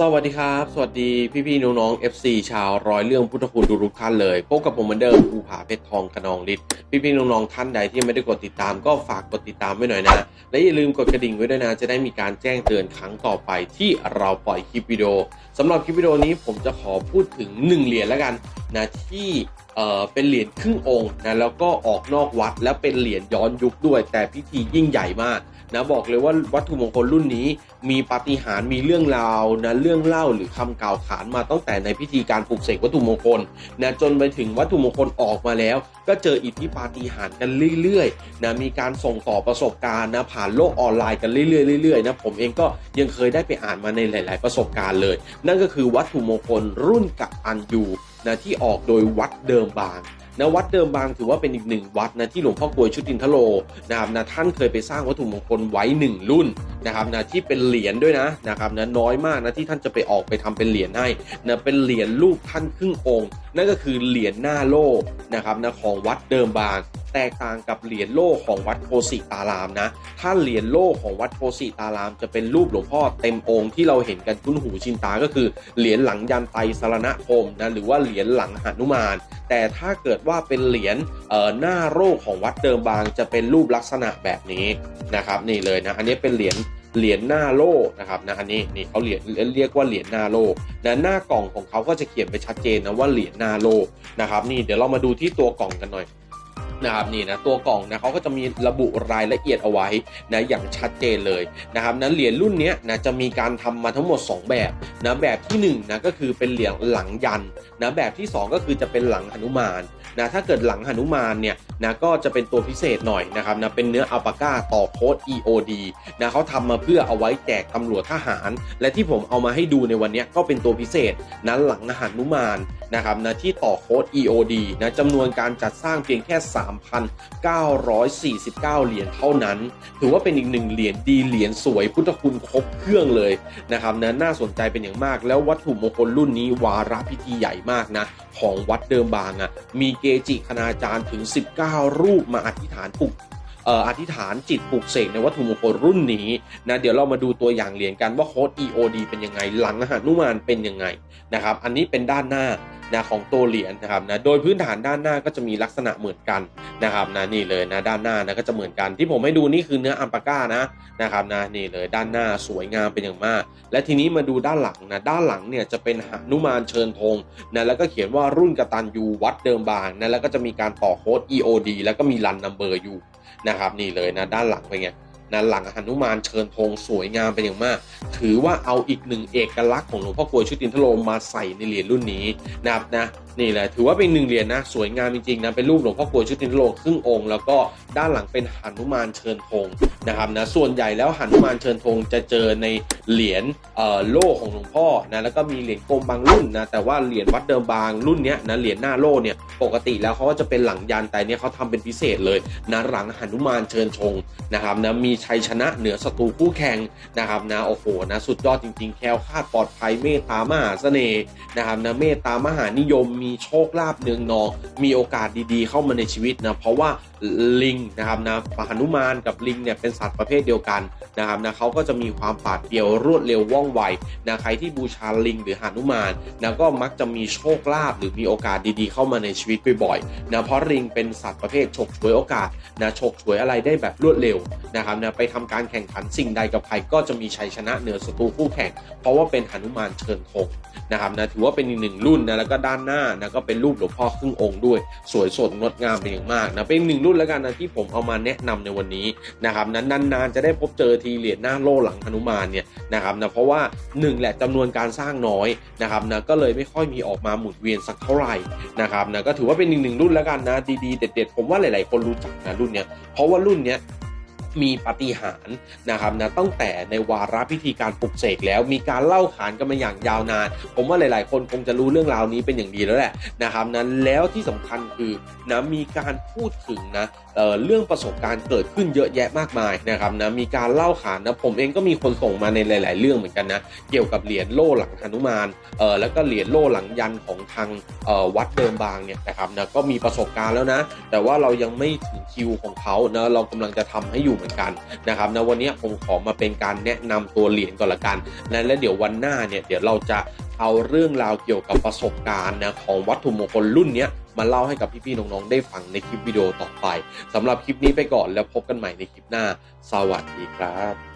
สวัสดีครับ สวัสดีพี่ๆน้องๆ FC ชาวร้อยเรื่องพุทธคุณทุกท่านเลยพบกับผมเหมือนเดิมภูผาเพชรทองกระนองฤทธิ์พี่ๆน้องๆท่านใดที่ไม่ได้กดติดตามก็ฝากกดติดตามไว้หน่อยนะ และอย่าลืมกดกระดิ่งไว้ด้วยนะ จะได้มีการแจ้งเตือนครั้งต่อไปที่เราปล่อยคลิปวิดีโอสำหรับคลิปวิดีโอนี้ผมจะขอพูดถึง 1 เหรียญแล้วกันนะที่เอ่อเป็นเหรียญครึ่งองค์นะแล้วก็ออกนอกวัดแล้วเป็นเหรียญย้อนยุคด้วย แต่พิธียิ่งใหญ่มาก นะบอกเลยว่าวัตถุมงคลรุ่นนี้มีปาฏิหาริย์มีเรื่องราวนะเรื่องเล่าหรือคำกล่าวขานมาตั้งแต่ในพิธีการปลุกเสกวัตถุมงคลนะจนไปถึงวัตถุมงคลออกมาแล้ว ก็เจออิทธิปาฏิหาริย์กันเรื่อยๆนะมีการส่งต่อประสบการณ์นะผ่านโลกออนไลน์กันเรื่อยๆเรื่อยๆนะผมเองก็ยังเคยได้ไปอ่านมาในหลาย ๆ ประสบการณ์เลย นั่นก็คือวัตถุมงคลรุ่นกับอันยูนะที่ออกโดยวัดเดิมบาง นะวัดเดิมบางถือว่าเป็นอีกหนึ่งวัดนะที่หลวงพ่อกลวยชุดินทโลนะครับนะท่านเคยไปสร้างวัตถุมงคลไว้หนึ่งรุ่นนะครับนะที่เป็นเหรียญด้วยนะนะครับนะน้อยมากนะที่ท่านจะไปออกไปทำเป็นเหรียญให้นะเป็นเหรียญรูปท่านครึ่งองค์ นั่นก็คือเหรียญหน้าโลนะครับนะของวัดเดิมบาง แตกต่างกับเหรียญโล่ของวัดโพสิตารามนะ ถ้าเหรียญโล่ของวัดโพสิตาราม จะเป็นรูปหลวงพ่อเต็มองค์ที่เราเห็นกันคุ้นหูชินตาก็คือเหรียญหลังยันไตรสรณคมนะหรือว่าเหรียญหลังหนุมาน แต่ถ้าเกิดว่าเป็นเหรียญเอ่อหน้าโรคของวัดเดิมบาง จะเป็นรูปลักษณะแบบนี้นะครับนี่เลยนะอันนี้เป็นเหรียญเหรียญหน้าโล่นะครับนะอันนี้นี่เขาเหรียญเรียกว่าเหรียญหน้าโล่นะหน้ากล่องของเขาก็จะเขียนไปชัดเจนนะว่าเหรียญหน้าโล่นะครับนี่เดี๋ยวเรามาดูที่ตัวกล่องกันหน่อย นะครับนี่นะตัวกล่องนะเขาก็จะมีระบุรายละเอียดเอาไว้นะอย่างชัดเจนเลยนะครับนั้นเหรียญรุ่นนี้นะจะมีการทำมาทั้งหมด 2 แบบนะแบบที่1นะก็คือเป็นเหรียญหลังยันนะแบบที่ 2 ก็คือจะเป็นหลังหนุมานนะถ้าเกิดหลังหนุมานเนี่ยนะก็จะเป็นตัวพิเศษหน่อยนะครับนะเป็นเนื้ออัลปาก้าต่อโค้ด EOD นะเขาทำมาเพื่อเอาไว้แจกตำรวจทหาร และที่ผมเอามาให้ดูในวันนี้ก็เป็นตัวพิเศษนะหลังหนุมาน นะครับนะที่ต่อโค้ด EOD นะจำนวนการจัดสร้างเพียงแค่ 3,949 เหรียญเท่านั้น ถือว่าเป็นอีกหนึ่งเหรียญดีเหรียญสวยพุทธคุณครบเครื่องเลยนะครับนะน่าสนใจเป็นอย่างมาก แล้ววัตถุมงคลรุ่นนี้วาระพิธีใหญ่มากนะของวัดเดิมบางอะ่ะมีเกจิคณาจารย์ถึง 19 รูปมาอธิษฐานปลุก อธิษฐานจิตปลุกเสกในวัตถุมงคลรุ่นนี้นะเดี๋ยวเรามาดูตัวอย่างเหรียญกันว่าโค้ด EOD เป็นยังไง หลังหานุมานเป็นยังไงนะครับอันนี้เป็นด้านหน้านะของตัวเหรียญนะครับนะโดยพื้นฐานด้านหน้าก็จะมีลักษณะเหมือนกันนะครับนะนี่เลยนะด้านหน้านะก็จะเหมือนกันที่ผมให้ดูนี่คือเนื้ออัลปาก้านะนะครับนะนี่เลยด้านหน้าสวยงามเป็นอย่างมาก และทีนี้มาดูด้านหลังนะด้านหลังเนี่ยจะเป็นหนุมานเชิญธงนะแล้วก็เขียนว่ารุ่นกตันยูวัดเดิมบางนะแล้วก็จะมีการต่อโค้ด EOD แล้วก็มีรันนัมเบอร์อยู่ นะครับนี่เลยนะด้านหลังเป็นไงนะหลังหนุมานเชิญธงสวยงามเป็นอย่างมาก ถือว่าเอาอีกหนึ่งเอกลักษณ์ของหลวงพ่อกลวยชุตินทโลมาใส่ในเหรียญรุ่นนี้นะครับนะ นี่แหละถือว่าเป็นหนึ่งเหรียญนะสวยงามจริงๆนะเป็นรูปหลวงพ่อกลวยชุตินโลครึ่งองค์ แล้วก็ด้านหลังเป็นหนุมานเชิญธงนะครับนะส่วนใหญ่แล้วหนุมานเชิญธงจะเจอในเหรียญโล่ของหลวงพ่อนะแล้วก็มีเหรียญกลมบางรุ่นนะแต่ว่าเหรียญวัดเดิมบางรุ่นเนี้ยนะเหรียญหน้าโล่เนี่ยปกติแล้วเขาก็จะเป็นหลังยันแต่เนี้ยเขาทำเป็นพิเศษเลยนะหลังหนุมานเชิญธงนะครับนะมีชัยชนะเหนือศัตรูคู่แข่งนะครับนะโอ้โหนะสุดยอดจริงๆแคล้วคลาดปลอดภัยเมตตามหาเสน่ห์นะครับนะเมตตามหานิยมมีโชคลาภเนืองนองมีโอกาสดีๆ เข้ามาในชีวิตนะเพราะว่าลิงนะครับนะปหนุมานกับลิงเนี่ยเป็นสัตว์ประเภทเดียวกันนะครับนะเขาก็จะมีความปราดเปรียวรวดเร็วว่องไวนะใครที่บูชาลิงหรือหนุมานนะก็มักจะมีโชคลาภหรือมีโอกาสดีๆ เข้ามาในชีวิตบ่อยๆนะเพราะลิงเป็นสัตว์ประเภทฉกฉวยโอกาสนะฉกฉวยอะไรได้แบบรวดเร็วนะครับนะไปทำการแข่งขันสิ่งใดกับใครก็จะมีชัยชนะเหนือศัตรูคู่แข่ง เพราะว่าเป็นหนุมานเชิญธงนะครับนะถือว่าเป็นอีกหนึ่งรุ่นนะแล้วก็ด้านหน้านะก็เป็นรูปหลวงพ่อครึ่งองค์ด้วย สวยสดงดงามเป็นอย่างมากนะเป็นหนึ่งรุ่นแล้วกันนะที่ผมเอามาแนะนำในวันนี้นะครับนั้นนานๆจะได้พบเจอทีเหรียญหน้าโล่หลังหนุมานเนี่ยนะครับนะเพราะว่าหนึ่งแหละจำนวนการสร้างน้อยนะครับนะก็เลยไม่ค่อยมีออกมาหมุนเวียนสักเท่าไหร่นะครับนะก็ถือว่าเป็นอีกหนึ่งรุ่นแล้วกันนะดีๆเด็ดๆผมว่าหลายๆคนรู้จักนะรุ่นเนี้ยเพราะว่ารุ่นเนี้ย มีปฏิหารนะครับนะตั้งแต่ในวาระพิธีการปลุกเสกแล้วมีการเล่าขานกันมาอย่างยาวนาน ผมว่าหลาย ๆ คนคงจะรู้เรื่องราวนี้เป็นอย่างดีแล้วแหละนะครับนั้นแล้วที่สำคัญคือนะมีการพูดถึงนะเเรื่องประสบการณ์เกิดขึ้นเยอะแยะมากมายนะครับนะมีการเล่าขานนะผมเองก็มีคนส่งมาในหลาย ๆ เรื่องเหมือนกันนะเกี่ยวกับเหรียญโล่หลังหนุมานเอ่อแล้วก็เหรียญโล่หลังยันของทางวัดเดิมบางเนี่ยนะครับนะก็มีประสบการณ์แล้วนะ แต่ว่าเรายังไม่ถึง คิวของเขานะเรากำลังจะทำให้อยู่เหมือนกันนะครับนะวันนี้ผมขอมาเป็นการแนะนำตัวเหรียญก่อนละกันนะและเดี๋ยววันหน้าเนี่ยเดี๋ยวเราจะเอาเรื่องราวเกี่ยวกับประสบการณ์นะของวัตถุมงคลรุ่นนี้มาเล่าให้กับพี่ๆน้องๆได้ฟังในคลิปวิดีโอต่อไปสำหรับคลิปนี้ไปก่อนแล้วพบกันใหม่ในคลิปหน้า สวัสดีครับ